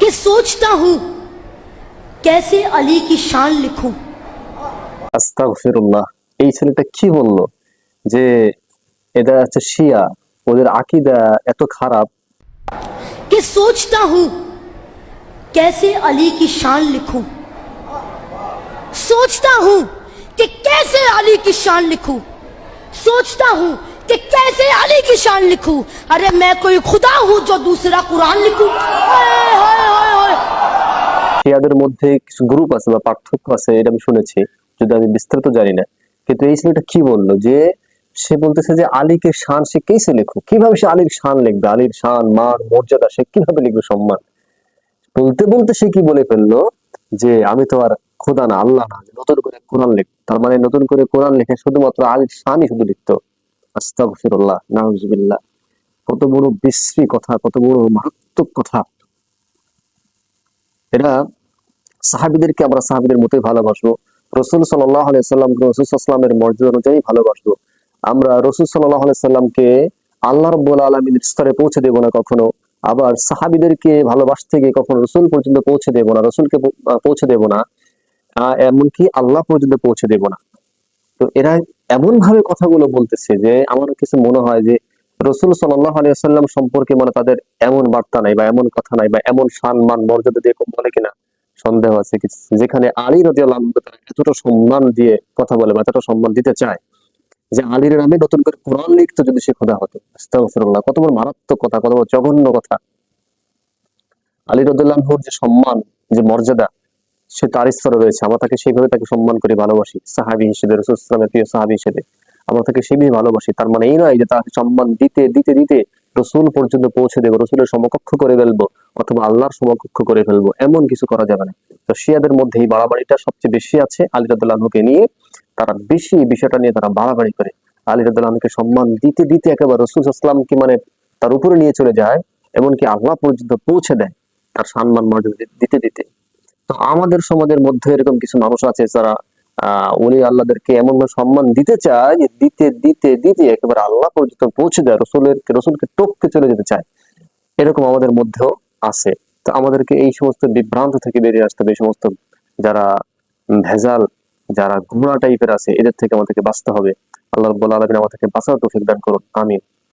कि सोचता हूं कैसे अली की शान लिखूं আস্তাগফিরুল্লাহ এই ছেলেটা কি বললো যে এরা হচ্ছে শিয়া ওদের আকিদা এত খারাপ कि सोचता हूं कैसे अली की शान लिखूं सोचता हूं कि कैसे अली की शान लिखूं सोचता हूं कि कैसे अली की शान लिखूं अरे मैं कोई खुदा हूं जो दूसरा कुरान लिखूं हाय हाय हाय हाय শিয়াদের মধ্যে কিছু গ্রুপ আছে বা পার্থক্য আছে, এটা আমি শুনেছি যদি আমি বিস্তারিত জানি না। কিন্তু এই ছেলেটা কি বলল যে, সে বলতেছে যে আলীকে শান সে কেসে লেখুক? কীভাবে সে আলীর শান লিখবে? আলীর শান, মান, মর্যাদা সে কীভাবে লিখবে সম্মান? বলতে বলতে সে কি বলে ফেলল যে, আমি তো আর খোদা না, আল্লাহ না নতুন করে কোরআন লিখ তার মানে নতুন করে কোরআন লিখে শুধুমাত্র আলীর শানই শুধু লিখতো। আস্তাগফিরুল্লাহ, নাউজুবিল্লাহ। কত বড় বিশ্রী কথা, কত বড় মারাত্মক কথা। এটা সাহাবিদেরকে আমরা সাহাবিদের মতোই ভালোবাসবো। রসুল সাল্লাহ আলাইসাল্লামকে রসুল সাল্লামের মর্যাদা অনুযায়ী ভালোবাসবো। আমরা রসুল সাল্লাহ আলাইসাল্লামকে আল্লাহ রব্বুল আলমীর স্তরে পৌঁছে দেবো না কখনো। আবার সাহাবিদেরকে ভালোবাসতে গিয়ে কখনো রসুল পর্যন্ত পৌঁছে দেবো না, রসুলকে পৌঁছে দেবো না। এমনকি আল্লাহ পর্যন্ত পৌঁছে দেবো না। তো এরা এমন ভাবে কথাগুলো বলতেছে যে আমার কিছু মনে হয় যে রসুল আলিয়াল্লাম সম্পর্কে মানে তাদের এমন বার্তা নাই বা এমন কথা নাই বা এমন সম্মান, মর্যাদা দিয়ে বলে কিনা সন্দেহ আছে কিছু। যেখানে আলী রদি আল্লাহ এতটা সম্মান দিয়ে কথা বলে বা এতটা সম্মান দিতে চায় যে আলীর নামে নতুন করে কোরআন লিখতো যদি সে খোদা হতো। কত বড় মারাত্মক কথা, কত বড় জঘন্য কথা। আলী রদুল্লাহর যে সম্মান, যে মর্যাদা, সে তার স্তরে রয়েছে। আমরা তাকে সেইভাবে তাকে সম্মান করে, ভালোবাসি। সাহাবি হিসেবে, রসুল ইসলামের প্রিয় সাহাবি হিসেবে। আমরা তাকে সেভাবে ভালোবাসি। তার মানে এই নয় যে তাকে সম্মান দিতে দিতে দিতে রসুল পর্যন্ত পৌঁছে দেবো, রসুলের সমকক্ষ করে ফেলব, অথবা আল্লাহর সমকক্ষ করে ফেলব, এমন কিছু করা যাবে না। তো শিয়াদের মধ্যে এই বাড়াবাড়িটা সবচেয়ে বেশি আছে আলী রাদুল্লাহকে নিয়ে। তারা বেশি বিষয়টা নিয়ে তারা বাড়াবাড়ি করে। আলী রাদুল্লাহকে সম্মান দিতে দিতে একেবারে রসুল ইসলামকে মানে তার উপরে নিয়ে চলে যায়, এমনকি আল্লাহ পর্যন্ত পৌঁছে দেয় তার সম্মান মর্যাদা দিতে দিতে। তো আমাদের সমাজের মধ্যে এরকম কিছু মানুষ আছে যারা উনি আল্লাহদেরকে এমন সম্মান দিতে চায় যে দিতে দিতে দিতে একেবারে আল্লাহ পর্যন্ত পৌঁছে দেয়, রসুলের, রসুলকে টপকে চলে যেতে চায়। এরকম আমাদের মধ্যেও আছে। তো আমাদেরকে এই সমস্ত বিভ্রান্ত থেকে বেরিয়ে আসতে হবে, এই সমস্ত যারা ভেজাল, যারা গুমরা টাইপের আছে, এদের থেকে আমাদেরকে বাঁচতে হবে। আল্লাহ রব্বুল আলমিন আমাদেরকে বাঁচার তৌফিক দান করুন। আমিন।